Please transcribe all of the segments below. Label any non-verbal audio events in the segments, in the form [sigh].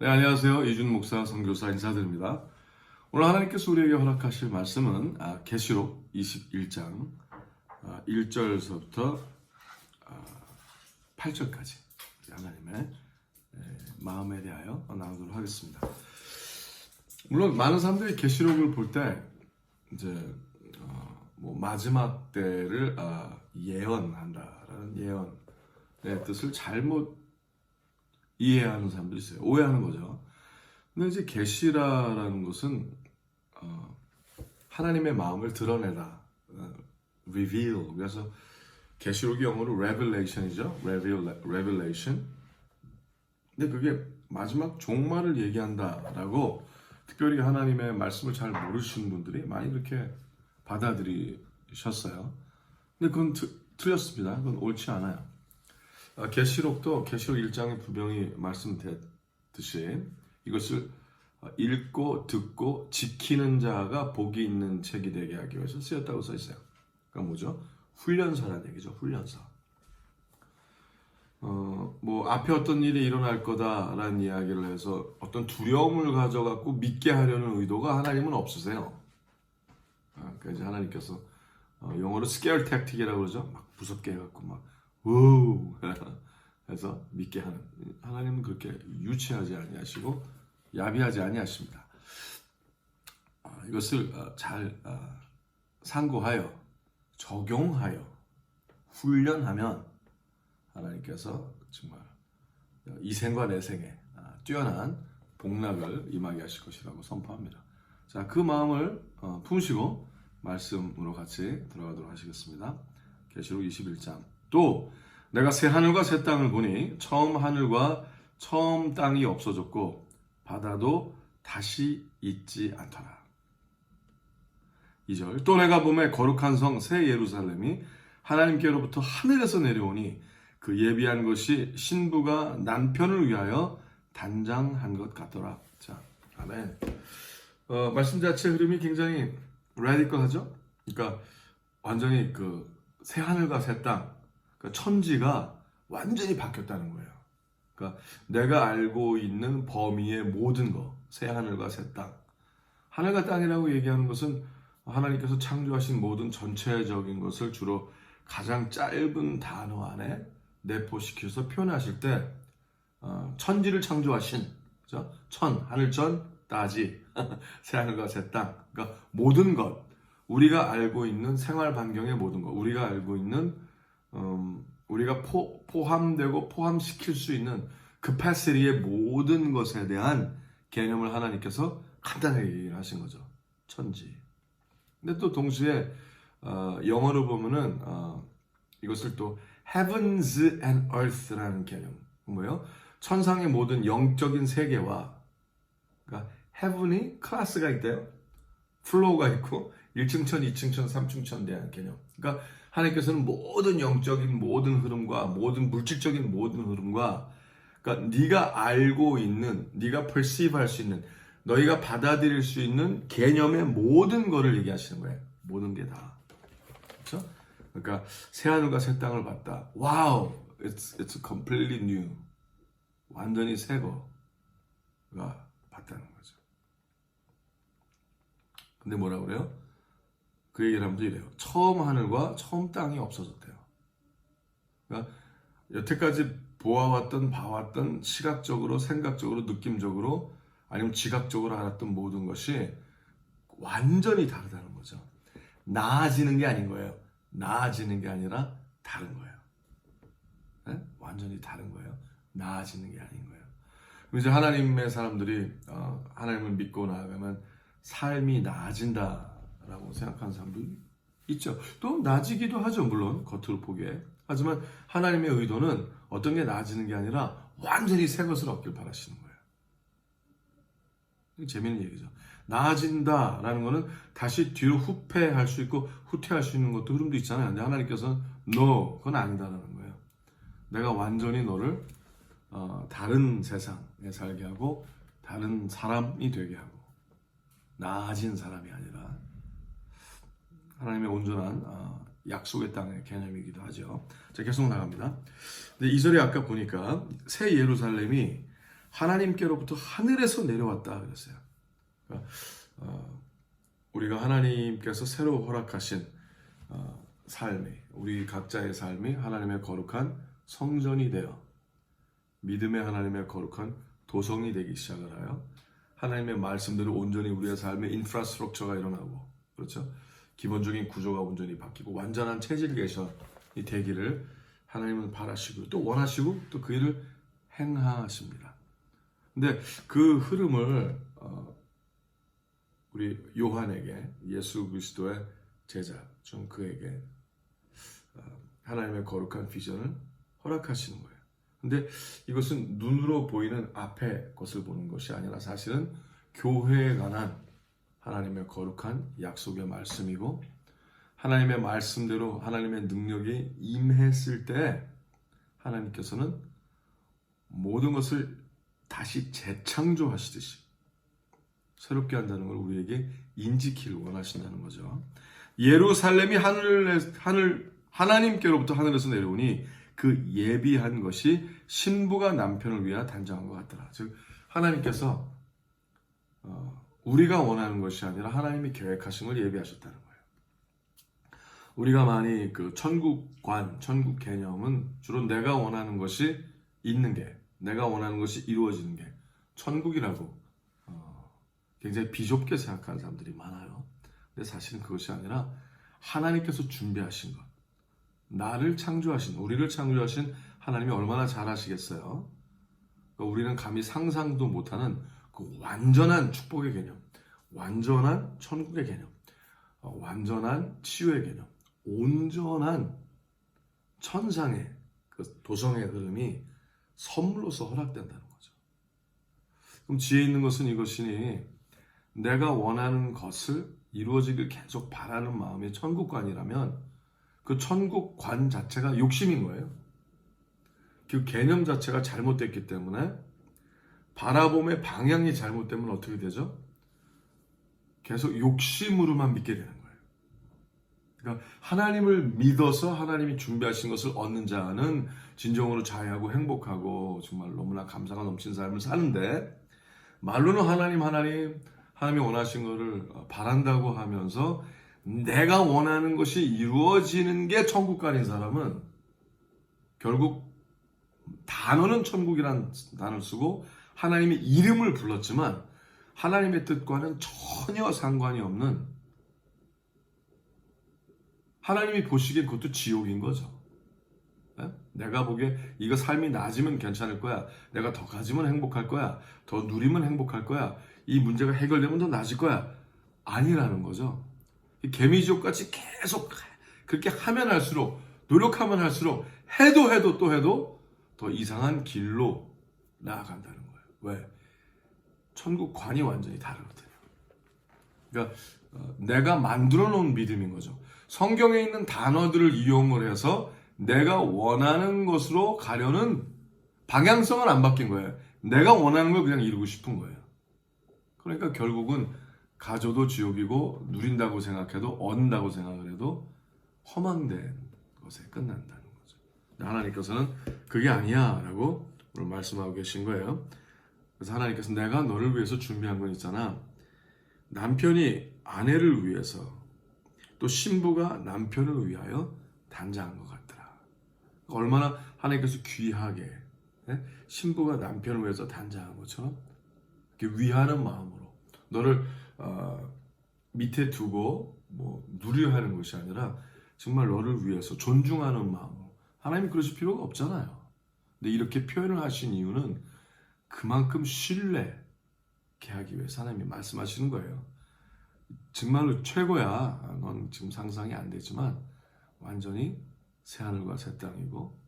네, 안녕하세요. 이준 목사 선교사 인사드립니다. 오늘 하나님께서 우리에게 허락하실 말씀은 아, 계시록 21장 아, 1절서부터 아, 8절까지 하나님의 에, 마음에 대하여 나누도록 하겠습니다. 물론 많은 사람들이 계시록을 볼 때 이제 어, 뭐 마지막 때를 아, 예언한다라는 예언의 뜻을 잘못 이해하는 사람들이 있어요. 오해하는 거죠. 근데 이제 계시라라는 것은 어, 하나님의 마음을 드러내다, 어, reveal. 그래서 계시록이 영어로 revelation이죠. revelation. 근데 그게 마지막 종말을 얘기한다라고 특별히 하나님의 말씀을 잘 모르시는 분들이 많이 그렇게 받아들이셨어요. 근데 그건 트, 틀렸습니다. 그건 옳지 않아요. 아, 계시록도 계시록 1장에 분명히 말씀드렸듯이 이것을 어, 읽고 듣고 지키는 자가 복이 있는 책이 되게 하기 위해서 쓰였다고 써 있어요. 그러니까 뭐죠? 훈련사라는 얘기죠. 훈련사. 어, 뭐 앞에 어떤 일이 일어날 거다라는 이야기를 해서 어떤 두려움을 가져갖고 믿게 하려는 의도가 하나님은 없으세요. 아, 그러니까 이제 하나님께서 어, 영어로 scare tactic이라고 그러죠. 막 무섭게 해갖고 막 우 [laughs] 해서 믿게 하는 하나님은 그렇게 유치하지 아니하시고 야비하지 아니하십니다. 아, 이것을 어, 잘 어, 상고하여 적용하여 훈련하면 하나님께서 정말 이 생과 내 생에 아, 뛰어난 복락을 임하게 하실 것이라고 선포합니다. 자, 그 마음을 어, 품으시고 말씀으로 같이 들어가도록 하시겠습니다. 계시록 21장. 또 내가 새 하늘과 새 땅을 보니 처음 하늘과 처음 땅이 없어졌고 바다도 다시 있지 않더라. 2절 또 내가 봄에 거룩한 성 새 예루살렘이 하나님께로부터 하늘에서 내려오니 그 예비한 것이 신부가 남편을 위하여 단장한 것 같더라. 자, 아멘. 어, 말씀 자체 흐름이 굉장히 라디컬하죠? 그러니까 완전히 그 새 하늘과 새 땅, 그러니까 천지가 완전히 바뀌었다는 거예요. 그러니까 내가 알고 있는 범위의 모든 거, 새 하늘과 새 땅. 하늘과 땅이라고 얘기하는 것은 하나님께서 창조하신 모든 전체적인 것을 주로 가장 짧은 단어 안에 내포시켜서 표현하실 때 어, 천지를 창조하신 그죠? 천, 하늘천, 따지, [laughs] 새 하늘과 새 땅. 그러니까 모든 것, 우리가 알고 있는 생활 반경의 모든 것, 우리가 알고 있는 음, 우리가 포, 포함되고 포함시킬 수 있는 capacity 의 모든 것에 대한 개념을 하나님께서 간단하게 얘기를 하신 거죠. 천지. 근데 또 동시에 어, 영어로 보면은 어, 이것을 또 heavens and earth라는 개념 뭐예요? 천상의 모든 영적인 세계와 그러니까 heaven이 클래스가 있대요. 플로우가 있고 1층 천, 2층 천, 3층 천 대한 개념. 그러니까 하나님께서는 모든 영적인 모든 흐름과 모든 물질적인 모든 흐름과 그러니까 네가 알고 있는 네가 perceive 할 수 있는 너희가 받아들일 수 있는 개념의 모든 거를 얘기하시는 거예요. 모든 게 다. 그렇죠? 그러니까 새 하늘과 새 땅을 봤다. 와우. It's it's completely new. 완전히 새 거가 봤다는 거죠. 근데 뭐라 그래요? 그 얘기를 하면서 이래요. 처음 하늘과 처음 땅이 없어졌대요. 그러니까 여태까지 보아왔던, 봐왔던 시각적으로, 생각적으로, 느낌적으로, 아니면 지각적으로 알았던 모든 것이 완전히 다르다는 거죠. 나아지는 게 아닌 거예요. 나아지는 게 아니라 다른 거예요. 네? 완전히 다른 거예요. 나아지는 게 아닌 거예요. 그럼 이제 하나님의 사람들이 어, 하나님을 믿고 나아가면 삶이 나아진다 라고 생각하는 사람도 있죠. 또 나아지기도 하죠. 물론 겉으로 보기에. 하지만 하나님의 의도는 어떤 게 나아지는 게 아니라 완전히 새 것을 얻길 바라시는 거예요. 재밌는 얘기죠. 나아진다라는 거는 다시 뒤로 후퇴할 수 있고 후퇴할 수 있는 것도 흐름도 있잖아요. 근데 하나님께서는 no, 그건 아니다라는 거예요. 내가 완전히 너를 어, 다른 세상에 살게 하고 다른 사람이 되게 하고 나아진 사람이 아니라 하나님의 온전한 어, 약속의 땅의 개념이기도 하죠. 자, 계속 나갑니다. 근데 이 절에 아까 보니까 새 예루살렘이 하나님께로부터 하늘에서 내려왔다 그랬어요. 그러니까, 어, 우리가 하나님께서 새로 허락하신 어, 삶이 우리 각자의 삶이 하나님의 거룩한 성전이 되어 믿음의 하나님의 거룩한 도성이 되기 시작을 하여 하나님의 말씀대로 온전히 우리의 삶의 인프라스트럭처가 일어나고 그렇죠 기본적인 구조가 온전히 바뀌고 완전한 체질 개선이 되기를 하나님은 바라시고 또 원하시고 또 그 일을 행하십니다. 근데 그 흐름을 어, 우리 요한에게 예수 그리스도의 제자 중 그에게 어, 하나님의 거룩한 비전을 허락하시는 거예요. 근데 이것은 눈으로 보이는 앞의 것을 보는 것이 아니라 사실은 교회에 관한 하나님의 거룩한 약속의 말씀이고 하나님의 말씀대로 하나님의 능력이 임했을 때 하나님께서는 모든 것을 다시 재창조하시듯이 새롭게 한다는 걸 우리에게 인지키를 원하신다는 거죠. 예루살렘이 하늘 하늘 하나님께로부터 하늘에서 내려오니 그 예비한 것이 신부가 남편을 위하여 단장한 것 같더라. 즉 하나님께서 어, 우리가 원하는 것이 아니라 하나님이 계획하신 걸 예비하셨다는 거예요. 우리가 많이 그 천국관, 천국 개념은 주로 내가 원하는 것이 있는 게, 내가 원하는 것이 이루어지는 게 천국이라고 어, 굉장히 비좁게 생각하는 사람들이 많아요. 근데 사실은 그것이 아니라 하나님께서 준비하신 것, 나를 창조하신, 우리를 창조하신 하나님이 얼마나 잘하시겠어요? 그러니까 우리는 감히 상상도 못하는 그 완전한 축복의 개념, 완전한 천국의 개념, 어, 완전한 치유의 개념, 온전한 천상의 그 도성의 흐름이 선물로서 허락된다는 거죠. 그럼 지혜 있는 것은 이것이니 내가 원하는 것을 이루어지길 계속 바라는 마음이 천국관이라면 그 천국관 자체가 욕심인 거예요. 그 개념 자체가 잘못됐기 때문에 바라봄의 방향이 잘못되면 어떻게 되죠? 계속 욕심으로만 믿게 되는 거예요. 그러니까 하나님을 믿어서 하나님이 준비하신 것을 얻는 자는 진정으로 자유하고 행복하고 정말 너무나 감사가 넘치는 삶을 사는데 말로는 하나님 하나님 하나님이 원하신 것을 바란다고 하면서 내가 원하는 것이 이루어지는 게 천국간인 사람은 결국 단어는 천국이란 단어를 쓰고 하나님의 이름을 불렀지만 하나님의 뜻과는 전혀 상관이 없는 하나님이 보시기에 그것도 지옥인 거죠. 네? 내가 보기에 이거 삶이 낮으면 괜찮을 거야. 내가 더 가지면 행복할 거야. 더 누리면 행복할 거야. 이 문제가 해결되면 더 나아질 거야. 아니라는 거죠. 개미지옥 같이 계속 그렇게 하면 할수록 노력하면 할수록 해도 해도 또 해도 더 이상한 길로 나아간다는 거예요. 왜? 천국 관이 완전히 다르거든요. 그러니까 어, 내가 만들어 놓은 믿음인 거죠. 성경에 있는 단어들을 이용을 해서 내가 원하는 것으로 가려는 방향성은 안 바뀐 거예요. 내가 원하는 걸 그냥 이루고 싶은 거예요. 그러니까 결국은 가져도 지옥이고 누린다고 생각해도 얻는다고 생각을 해도 허망된 것에 끝난다는 거죠. 하나님께서는 그게 아니야 라고 오늘 말씀하고 계신 거예요. 그래서 하나님께서 내가 너를 위해서 준비한 건 있잖아. 남편이 아내를 위해서 또 신부가 남편을 위하여 단장한 것 같더라. 얼마나 하나님께서 귀하게 네? 신부가 남편을 위해서 단장한 것처럼 위하는 마음으로 너를 어, 밑에 두고 뭐 누려 하는 것이 아니라 정말 너를 위해서 존중하는 마음으로 하나님이 그러실 필요가 없잖아요. 근데 이렇게 표현을 하신 이유는 그만큼 신뢰케 하기 위해서 하나님이 말씀하시는 거예요. 정말로 최고야. 넌 지금 상상이 안 되지만 완전히 새 하늘과 새 땅이고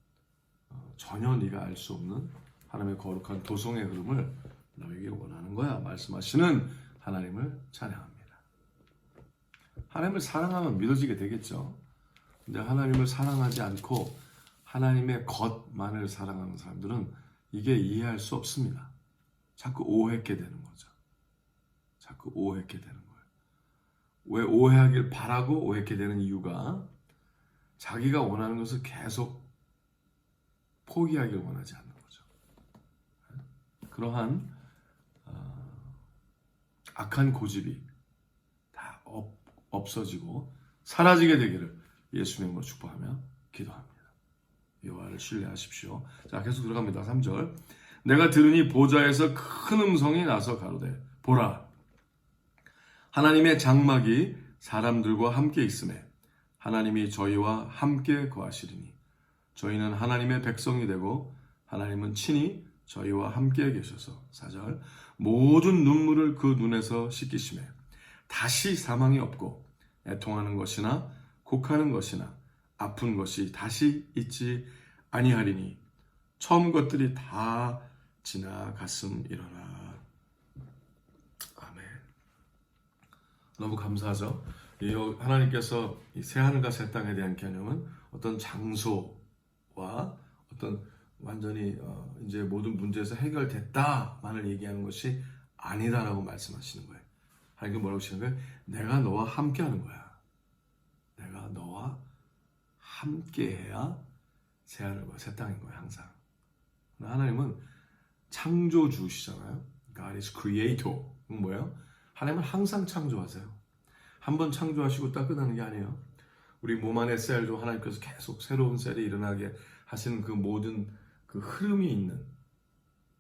어, 전혀 네가 알 수 없는 하나님의 거룩한 도성의 흐름을 너에게 원하는 거야. 말씀하시는 하나님을 찬양합니다. 하나님을 사랑하면 믿어지게 되겠죠. 근데 하나님을 사랑하지 않고 하나님의 것만을 사랑하는 사람들은 이게 이해할 수 없습니다. 자꾸 오해게 되는 거죠. 자꾸 오해게 되는 거예요. 왜 오해하길 바라고 오해게 되는 이유가 자기가 원하는 것을 계속 포기하길 원하지 않는 거죠. 그러한 어, 악한 고집이 다 없, 없어지고 사라지게 되기를 예수님으로 축복하며 기도합니다. 여호와를 신뢰하십시오. 자, 계속 들어갑니다. 3절. 내가 들으니 보좌에서 큰 음성이 나서 가로되 보라 하나님의 장막이 사람들과 함께 있음에 하나님이 저희와 함께 거하시리니 저희는 하나님의 백성이 되고 하나님은 친히 저희와 함께 계셔서 4절 모든 눈물을 그 눈에서 씻기심에 다시 사망이 없고 애통하는 것이나 곡하는 것이나 아픈 것이 다시 있지 아니하리니 처음 것들이 다 지나갔음이로라. 아멘. 너무 감사하죠. 이 하나님께서 이 새하늘과 새 땅에 대한 개념은 어떤 장소와 어떤 완전히 어, 이제 모든 문제에서 해결됐다만을 얘기하는 것이 아니다라고 말씀하시는 거예요. 하나님께 뭐라고 하시는 거예요? 내가 너와 함께하는 거야. 내가 너와 함께해야 새 하늘과 새 땅인 거예요. 항상. 하나님은 창조주시잖아요. God is creator. 뭐예요? 하나님은 항상 창조하세요. 한 번 창조하시고 딱 끝나는 게 아니에요. 우리 몸 안의 셀도 하나님께서 계속 새로운 셀이 일어나게 하시는 그 모든 그 흐름이 있는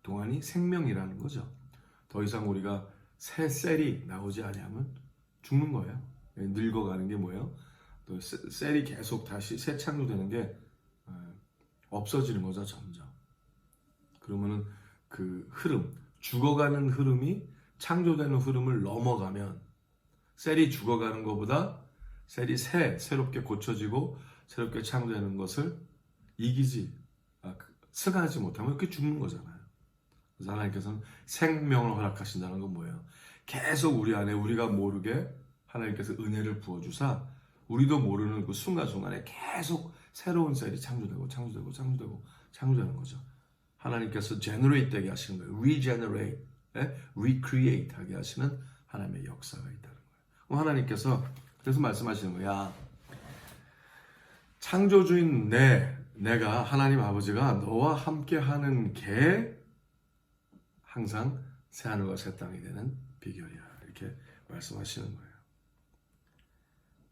동안이 생명이라는 거죠. 더 이상 우리가 새 셀이 나오지 아니하면 죽는 거예요. 늙어가는 게 뭐예요? 또 세- 셀이 계속 다시 새 창조되는 게 어, 없어지는 거죠 점점. 그러면은 그 흐름 죽어가는 흐름이 창조되는 흐름을 넘어가면 셀이 죽어가는 것보다 셀이 새 새롭게 고쳐지고 새롭게 창조되는 것을 이기지 아, 그, 승하지 못하면 이렇게 죽는 거잖아요. 그래서 하나님께서는 생명을 허락하신다는 건 뭐예요? 계속 우리 안에 우리가 모르게 하나님께서 은혜를 부어주사 우리도 모르는 그 순간순간에 계속 새로운 셀이 창조되고 창조되고 창조되고 창조되는 거죠. 하나님께서 generate 되게 하시는 거예요. regenerate, 예? recreate 하게 하시는 하나님의 역사가 있다는 거예요. 하나님께서 그래서 말씀하시는 거야. 창조주인 내, 내가 하나님 아버지가 너와 함께 하는 게 항상 새 하늘과 새 땅이 되는 비결이야. 이렇게 말씀하시는 거예요.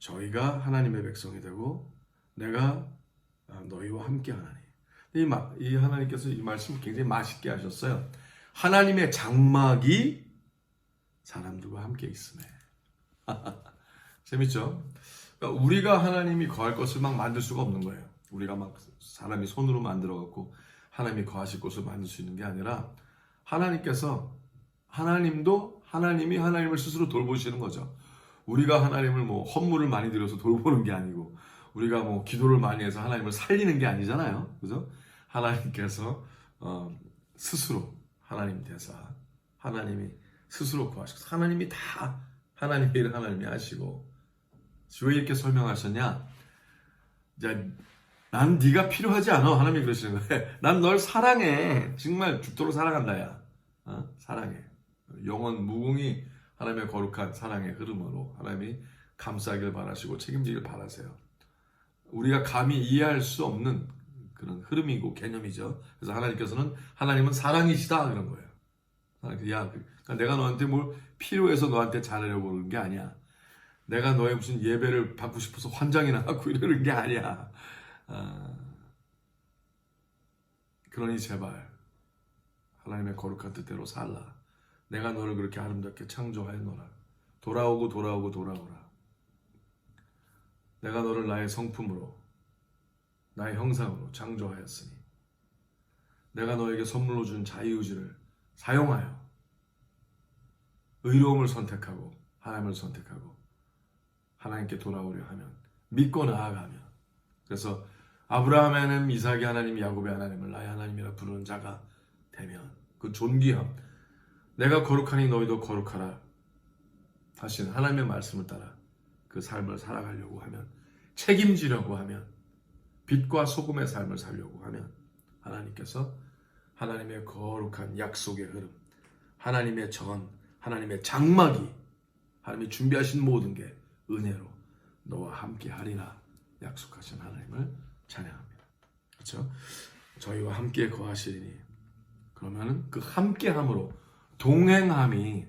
저희가 하나님의 백성이 되고 내가 너희와 함께 하나니. 이, 마, 이 하나님께서 이 말씀 굉장히 맛있게 하셨어요. 하나님의 장막이 사람들과 함께 있음에. [laughs] 재밌죠? 그러니까 우리가 하나님이 거할 것을 막 만들 수가 없는 거예요. 우리가 막 사람이 손으로 만들어 갖고 하나님이 거하실 곳을 만들 수 있는 게 아니라 하나님께서 하나님도 하나님이 하나님을 스스로 돌보시는 거죠. 우리가 하나님을 뭐 헌물을 많이 들여서 돌보는 게 아니고 우리가 뭐 기도를 많이 해서 하나님을 살리는 게 아니잖아요. 그죠? 하나님께서 어, 스스로 하나님 대사 하나님이 스스로 구하시고 하나님이 다 하나님의 일을 하나님이 하시고 왜 이렇게 설명하셨냐? 이제 난 네가 필요하지 않아 하나님이 그러시는 거예요. [laughs] 난 널 사랑해. 정말 죽도록 사랑한다야. 어? 사랑해. 영원 무궁히 하나님의 거룩한 사랑의 흐름으로 하나님이 감싸길 바라시고 책임지길 바라세요. 우리가 감히 이해할 수 없는 그런 흐름이고 개념이죠. 그래서 하나님께서는 하나님은 사랑이시다 그런 거예요. 야, 그러니까 내가 너한테 뭘 필요해서 너한테 잘하려고 그러는 게 아니야. 내가 너의 무슨 예배를 받고 싶어서 환장이나 하고 이러는 게 아니야. 아, 그러니 제발 하나님의 거룩한 뜻대로 살라. 내가 너를 그렇게 아름답게 창조하였노라. 돌아오고 돌아오고 돌아오라. 내가 너를 나의 성품으로 나의 형상으로 창조하였으니 내가 너에게 선물로 준 자유의지를 사용하여 의로움을 선택하고 하나님을 선택하고 하나님께 돌아오려 하면 믿고 나아가면 그래서 아브라함의 하나님, 이삭의 하나님, 야곱의 하나님을 나의 하나님이라 부르는 자가 되면 그 존귀함 내가 거룩하니 너희도 거룩하라 하신 하나님의 말씀을 따라 그 삶을 살아가려고 하면 책임지려고 하면 빛과 소금의 삶을 살려고 하면 하나님께서 하나님의 거룩한 약속의 흐름 하나님의 전 하나님의 장막이 하나님이 준비하신 모든 게 은혜로 너와 함께 하리라 약속하신 하나님을 찬양합니다. 그렇죠? 저희와 함께 거하시리니 그러면은 그 함께함으로 동행함이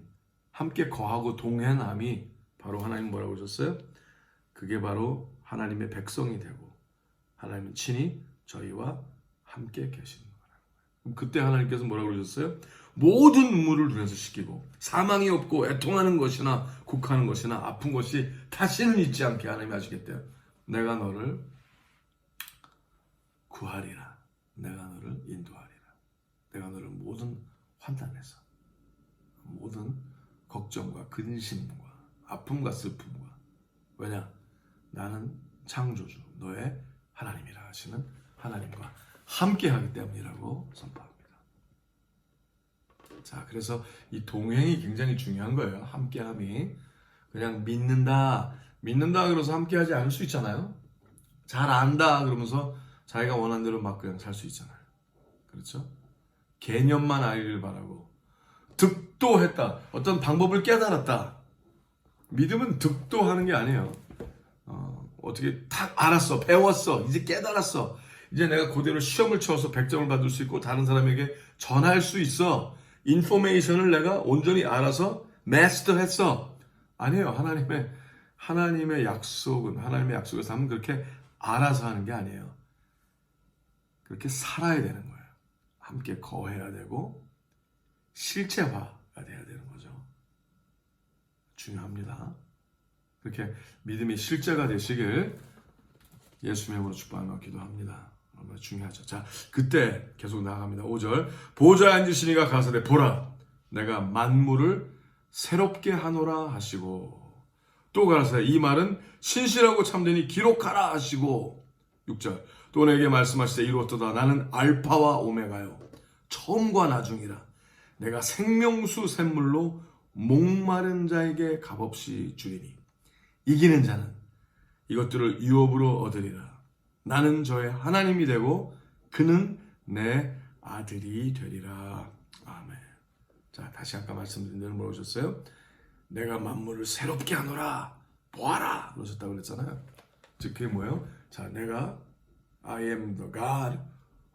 함께 거하고 동행함이 바로 하나님 뭐라고 그러셨어요? 그게 바로 하나님의 백성이 되고 하나님은 친히 저희와 함께 계시는 거예요. 그때 하나님께서 뭐라고 그러셨어요? 모든 눈물을 눈에서 씻기고 사망이 없고 애통하는 것이나 곡하는 것이나 아픈 것이 다시는 있지 않게 하나님이 하시겠대요. 내가 너를 구하리라. 내가 너를 인도하리라. 내가 너를 모든 환난에서 모든 걱정과 근심과 아픔과 슬픔과 왜냐 나는 창조주 너의 하나님이라 하시는 하나님과 함께 하기 때문이라고 선포합니다. 자 그래서 이 동행이 굉장히 중요한 거예요. 함께함이 그냥 믿는다 믿는다 그래서 함께하지 않을 수 있잖아요. 잘 안다 그러면서 자기가 원하는 대로 막 그냥 살 수 있잖아요. 그렇죠? 개념만 알기를 바라고 득도했다. 어떤 방법을 깨달았다. 믿음은 득도하는 게 아니에요. 어, 어떻게 딱 알았어, 배웠어, 이제 깨달았어. 이제 내가 그대로 시험을 쳐서 100점을 받을 수 있고 다른 사람에게 전할 수 있어. 인포메이션을 내가 온전히 알아서 마스터했어. 아니에요. 하나님의 하나님의 약속은 하나님의 약속의 삶은 그렇게 알아서 하는 게 아니에요. 그렇게 살아야 되는 거예요. 함께 거해야 되고 실체화가 돼야 되는 거죠. 중요합니다. 그렇게 믿음이 실제가 되시길 예수님의 이름으로 축복하며 기도합니다. 얼마나 중요하죠. 자, 그때 계속 나아갑니다. 5절. 보좌에 앉으시니가 가서되 보라 내가 만물을 새롭게 하노라 하시고 또 가라사대 이 말은 신실하고 참되니 기록하라 하시고 6절 또 내게 말씀하시되 이루었도다 나는 알파와 오메가요 처음과 나중이라 내가 생명수 샘물로 목마른 자에게 값없이 주리니 이기는 자는 이것들을 유업으로 얻으리라. 나는 저의 하나님이 되고 그는 내 아들이 되리라. 아멘. 자 다시 아까 말씀드린 대로 뭐라고 하셨어요? 내가 만물을 새롭게 하노라. 보아라. 그러셨다고 그랬잖아요. 즉 그게 뭐예요? 자 내가 I am the God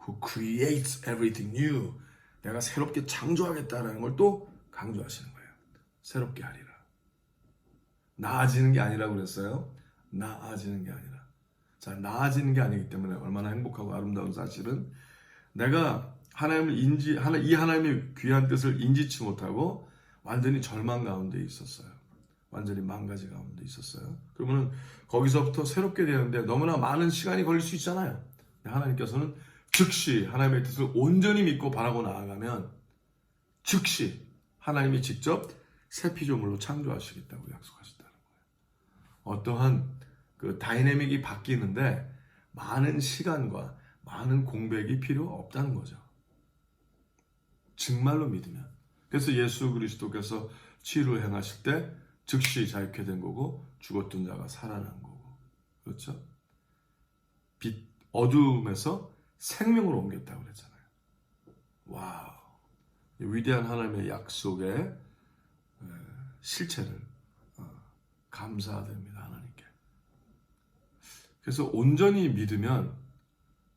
who creates everything new 내가 새롭게 창조하겠다는 걸 또 강조하시는 거예요 새롭게 하리라 나아지는 게 아니라고 그랬어요 나아지는 게 아니라 자 나아지는 게 아니기 때문에 얼마나 행복하고 아름다운 사실은 내가 하나님을 인지 하나 이 하나님의 귀한 뜻을 인지치 못하고 완전히 절망 가운데 있었어요. 완전히 망가지 가운데 있었어요. 그러면은 거기서부터 새롭게 되는데 너무나 많은 시간이 걸릴 수 있잖아요. 하나님께서는 즉시 하나님의 뜻을 온전히 믿고 바라고 나아가면 즉시 하나님이 직접 새 피조물로 창조하시겠다고 약속하셨다는 거예요. 어떠한 그 다이내믹이 바뀌는데 많은 시간과 많은 공백이 필요 없다는 거죠. 정말로 믿으면. 그래서 예수 그리스도께서 치유를 행하실 때 즉시 자유케 된 거고 죽었던 자가 살아난 거고 그렇죠? 빛 어두움에서 생명으로 옮겼다고 그랬잖아요. 와우 위대한 하나님의 약속의 에, 실체를 어, 감사드립니다 하나님께. 그래서 온전히 믿으면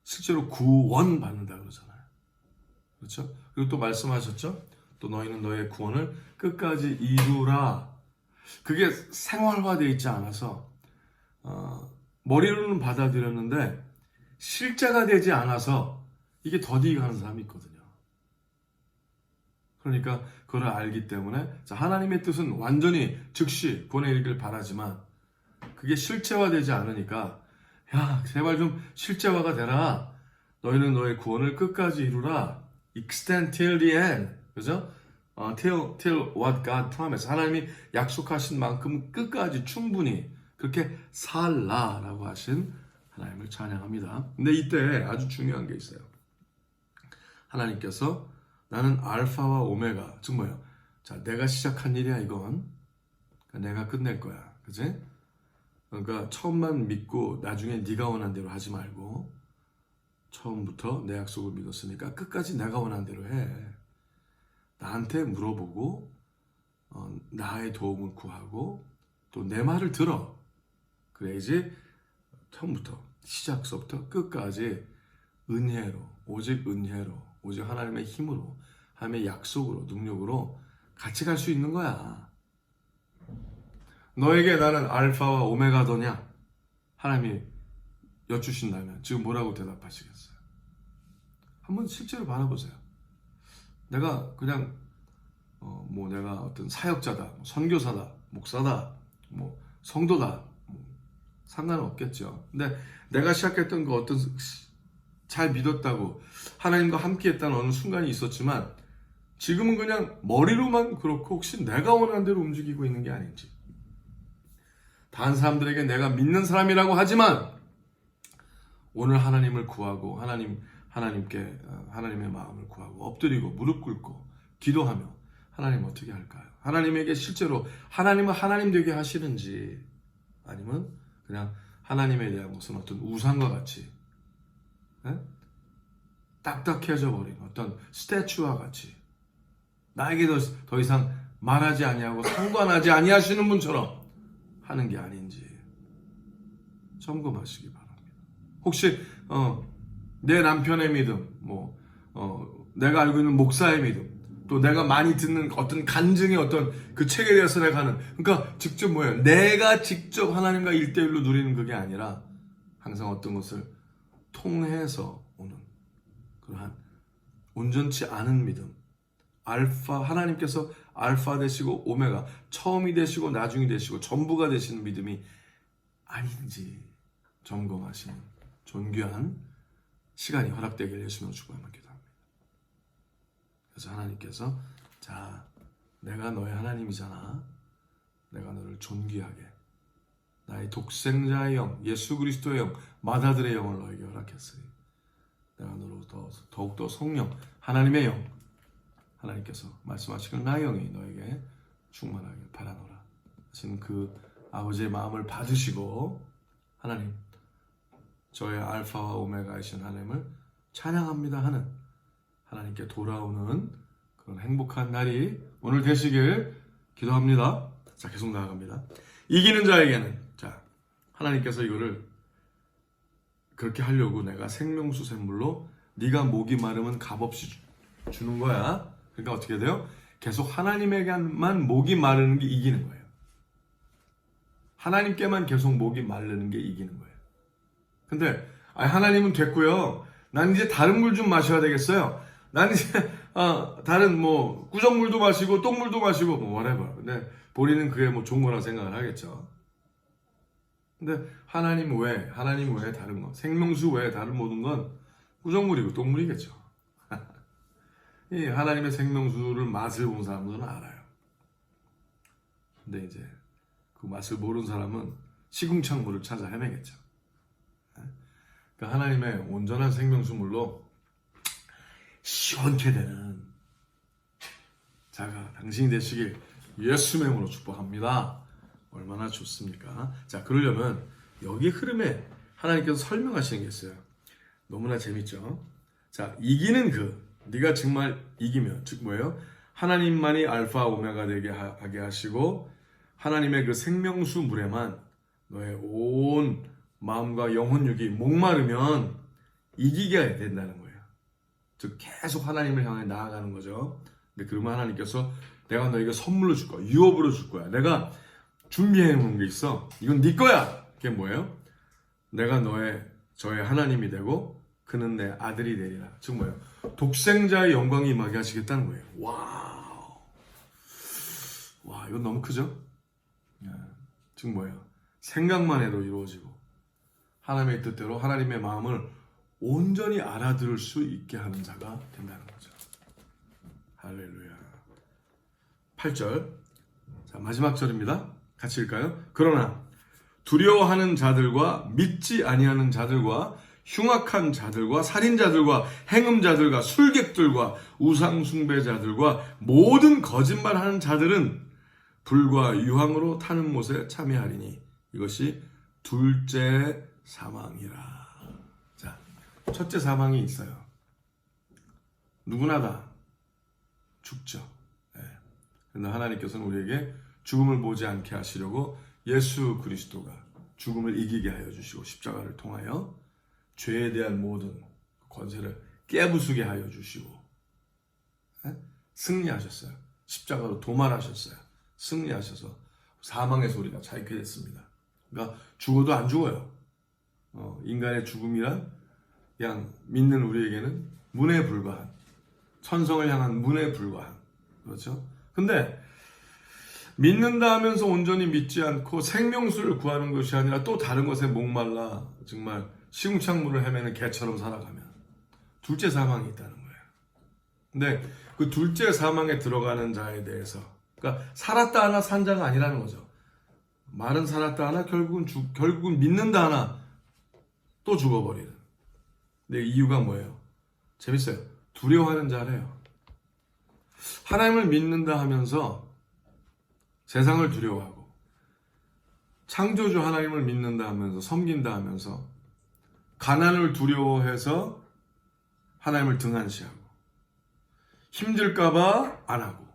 실제로 구원 받는다 그러잖아요. 그렇죠? 그리고 또 말씀하셨죠? 또 너희는 너의 구원을 끝까지 이루라. 그게 생활화되어 있지 않아서 어, 머리로는 받아들였는데 실제가 되지 않아서 이게 더디가는 사람이 있거든요. 그러니까 그걸 알기 때문에 자, 하나님의 뜻은 완전히 즉시 이르길 바라지만 그게 실체화되지 않으니까 야 제발 좀 실제화가 되라. 너희는 너의 구원을 끝까지 이루라. Extend till the end. 그죠? 어, till, till what God promised. 하나님이 약속하신 만큼 끝까지 충분히 그렇게 살라라고 하신 하나님을 찬양합니다. 근데 이때 아주 중요한 게 있어요. 하나님께서 나는 알파와 오메가, 즉 뭐예요? 자, 내가 시작한 일이야 이건. 그러니까 내가 끝낼 거야. 그지? 그러니까 처음만 믿고 나중에 네가 원한 대로 하지 말고 처음부터 내 약속을 믿었으니까 끝까지 내가 원한 대로 해. 나한테 물어보고 어, 나의 도움을 구하고 또 내 말을 들어. 그래야지 처음부터 시작서부터 끝까지 은혜로 오직 은혜로 오직 하나님의 힘으로 하나님의 약속으로 능력으로 같이 갈 수 있는 거야. 너에게 나는 알파와 오메가더냐? 하나님이 여쭈신다면 지금 뭐라고 대답하시겠어요? 한번 실제로 바라보세요. 내가 그냥 어, 뭐 내가 어떤 사역자다, 뭐 선교사다, 목사다, 뭐 성도다, 뭐 상관은 없겠죠. 근데 내가 시작했던 그 어떤 잘 믿었다고 하나님과 함께 했다는 어느 순간이 있었지만 지금은 그냥 머리로만 그렇고 혹시 내가 원하는 대로 움직이고 있는 게 아닌지 다른 사람들에게 내가 믿는 사람이라고 하지만 오늘 하나님을 구하고 하나님 하나님께 어, 하나님의 마음을 구하고 엎드리고 무릎 꿇고 기도하며 하나님 어떻게 할까요? 하나님에게 실제로 하나님은 하나님 되게 하시는지 아니면 그냥 하나님에 대한 것은 어떤 우상과 같이 예? 딱딱해져 버린 어떤 스태츄와 같이 나에게 더, 더 이상 말하지 아니하고 상관하지 아니하시는 분처럼 하는 게 아닌지 점검하시기 바랍니다. 혹시 어, 내 남편의 믿음, 뭐 어, 내가 알고 있는 목사의 믿음, 또 내가 많이 듣는 어떤 간증의 어떤 그 책에 대해서 내가 하는 그러니까 직접 뭐예요? 내가 직접 하나님과 일대일로 누리는 그게 아니라 항상 어떤 것을 통해서 오는 그러한 온전치 않은 믿음. 알파 하나님께서 알파 되시고 오메가 처음이 되시고 나중이 되시고 전부가 되시는 믿음이 아닌지 점검하시는 존귀한 시간이 허락되길 예수님으로 축복하며 기도합니다. 그래서 하나님께서 자 내가 너의 하나님이잖아. 내가 너를 존귀하게 나의 독생자의 영, 예수 그리스도의 영, 마다들의 영을 너에게 허락했으니 내가 너로 더 더욱더 성령, 하나님의 영, 하나님께서 말씀하시길 나의 영이 너에게 충만하길 바라노라. 하시는 그 아버지의 마음을 받으시고 하나님 저의 알파와 오메가이신 하나님을 찬양합니다 하는 하나님께 돌아오는 그런 행복한 날이 오늘 되시길 기도합니다. 자 계속 나아갑니다. 이기는 자에게는 자 하나님께서 이거를 그렇게 하려고 내가 생명수 샘물로 네가 목이 마르면 값없이 주- 주는 거야. 그러니까 어떻게 돼요? 계속 하나님에게만 목이 마르는 게 이기는 거예요. 하나님께만 계속 목이 마르는 게 이기는 거예요. 근데 하나님은 됐고요. 난 이제 다른 물 좀 마셔야 되겠어요. 난 이제 [laughs] 아, 다른 뭐 구정물도 마시고 똥물도 마시고 뭐 whatever. 근데 본인은 그게 뭐 좋은 거라 생각을 하겠죠. 근데 하나님 외에 하나님 외에 다른 거 생명수 외에 다른 모든 건 구정물이고 똥물이겠죠. [laughs] 이 하나님의 생명수를 맛을 본 사람들은 알아요. 근데 이제 그 맛을 모르는 사람은 시궁창물을 찾아 헤매겠죠. 그 하나님의 온전한 생명수물로 시원케 되는 자가 당신이 되시길 예수의 이름으로 축복합니다. 얼마나 좋습니까? 자, 그러려면 여기 흐름에 하나님께서 설명하시는 게 있어요. 너무나 재밌죠? 자, 이기는 그, 네가 정말 이기면, 즉 뭐예요? 하나님만이 알파 오메가 되게 하- 하게 하시고 하나님의 그 생명수 물에만 너의 온 마음과 영혼육이 목마르면 이기게 된다는 거예요. 즉 계속 하나님을 향해 나아가는 거죠. 근데 그러면 하나님께서 내가 너에게 선물로 줄 거야. 유업으로 줄 거야. 내가 준비해 놓은 게 있어. 이건 네 거야. 그게 뭐예요? 내가 너의 저의 하나님이 되고 그는 내 아들이 되리라. 즉 뭐예요? 독생자의 영광이 임하게 하시겠다는 거예요. 와우. 와, 이건 너무 크죠? 예. 즉 뭐예요? 생각만 해도 이루어지고 하나님의 뜻대로 하나님의 마음을 온전히 알아들을 수 있게 하는 자가 된다는 거죠. 할렐루야. 8절. 자, 마지막 절입니다. 같이 읽까요? 그러나 두려워하는 자들과 믿지 아니하는 자들과 흉악한 자들과 살인자들과 행음자들과 술객들과 우상 숭배자들과 모든 거짓말하는 자들은 불과 유황으로 타는 못에 참여하리니 이것이 둘째 사망이라. 자, 첫째 사망이 있어요. 누구나 다 죽죠. 예. 그러나 하나님께서는 우리에게 죽음을 보지 않게 하시려고 예수 그리스도가 죽음을 이기게 하여 주시고 십자가를 통하여 죄에 대한 모든 권세를 깨부수게 하여 주시고 예? 승리하셨어요. 십자가로 도말하셨어요. 승리하셔서 사망의 소리가 자유케 됐습니다. 그러니까 죽어도 안 죽어요. 어, 인간의 죽음이란 그냥 믿는 우리에게는 문에 불과한 천성을 향한 문에 불과한 그렇죠. 근데 믿는다 하면서 온전히 믿지 않고 생명수를 구하는 것이 아니라 또 다른 것에 목말라 정말 시궁창문을 헤매는 개처럼 살아가면 둘째 사망이 있다는 거예요. 근데 그 둘째 사망에 들어가는 자에 대해서 그러니까 살았다 하나 산 자가 아니라는 거죠. 말은 살았다 하나 결국은 죽, 결국은 믿는다 하나 또 죽어버리는. 근데 이유가 뭐예요? 재밌어요. 두려워하는 자래요. 하나님을 믿는다 하면서 세상을 두려워하고 창조주 하나님을 믿는다 하면서 섬긴다 하면서 가난을 두려워해서 하나님을 등한시하고 힘들까봐 안 하고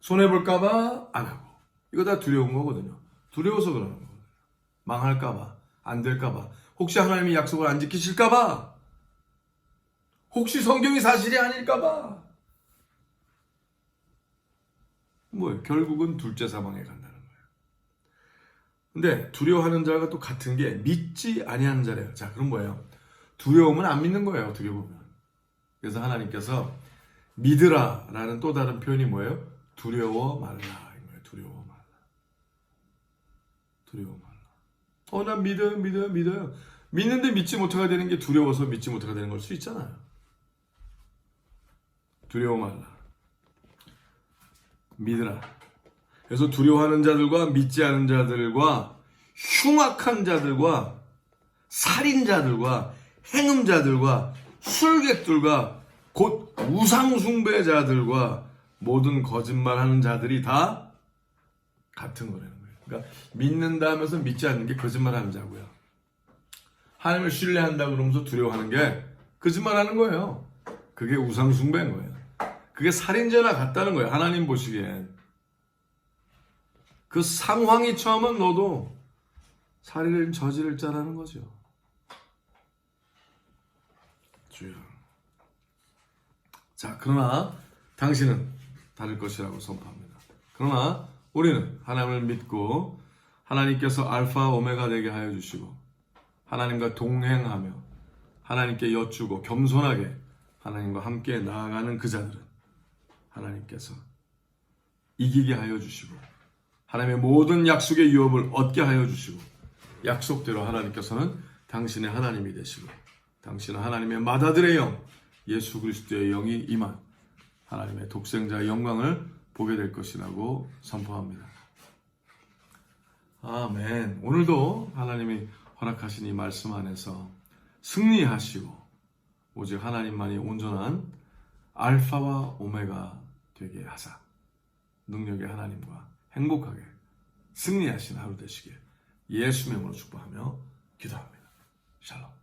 손해볼까봐 안 하고 이거 다 두려운 거거든요. 두려워서 그러는 거거든요. 망할까봐 안 될까봐 혹시 하나님이 약속을 안 지키실까봐 혹시 성경이 사실이 아닐까봐 뭐예요? 결국은 둘째 사망에 간다는 거예요. 근데 두려워하는 자가 또 같은 게 믿지 아니하는 자래요. 자, 그럼 뭐예요? 두려움은 안 믿는 거예요. 어떻게 보면. 그래서 하나님께서 믿으라라는 또 다른 표현이 뭐예요? 두려워 말라. 두려워 말라. 두려워 말라. 어, 난 믿어요, 믿어요, 믿어요. 믿는데 믿지 못하게 되는 게 두려워서 믿지 못하게 되는 걸 수 있잖아요. 두려워 말라. 믿으라. 그래서 두려워하는 자들과 믿지 않은 자들과 흉악한 자들과 살인자들과 행음자들과 술객들과 곧 우상숭배자들과 모든 거짓말하는 자들이 다 같은 거라는 거예요. 그러니까 믿는다 하면서 믿지 않는 게 거짓말하는 자고요. 하나님을 신뢰한다 그러면서 두려워하는 게 거짓말하는 거예요. 그게 우상숭배인 거예요. 그게 살인죄나 같다는 거예요. 하나님 보시기엔. 그 상황이 처음은 너도 살인을 저지를 자라는 거죠. 주여. 자, 그러나 당신은 다를 것이라고 선포합니다. 그러나 우리는 하나님을 믿고 하나님께서 알파 오메가 되게 하여 주시고 하나님과 동행하며 하나님께 여쭈고 겸손하게 하나님과 함께 나아가는 그 자들은 하나님께서 이기게 하여 주시고 하나님의 모든 약속의 유업을 얻게 하여 주시고 약속대로 하나님께서는 당신의 하나님이 되시고 당신은 하나님의 마다들의 영 예수 그리스도의 영이 임한 하나님의 독생자의 영광을 보게 될 것이라고 선포합니다. 아멘. 오늘도 하나님이 허락하신 이 말씀 안에서 승리하시고 오직 하나님만이 온전한 알파와 오메가 되게 하사 능력의 하나님과 행복하게 승리하신 하루 되시길 예수 이름으로 축복하며 기도합니다. 샬롬.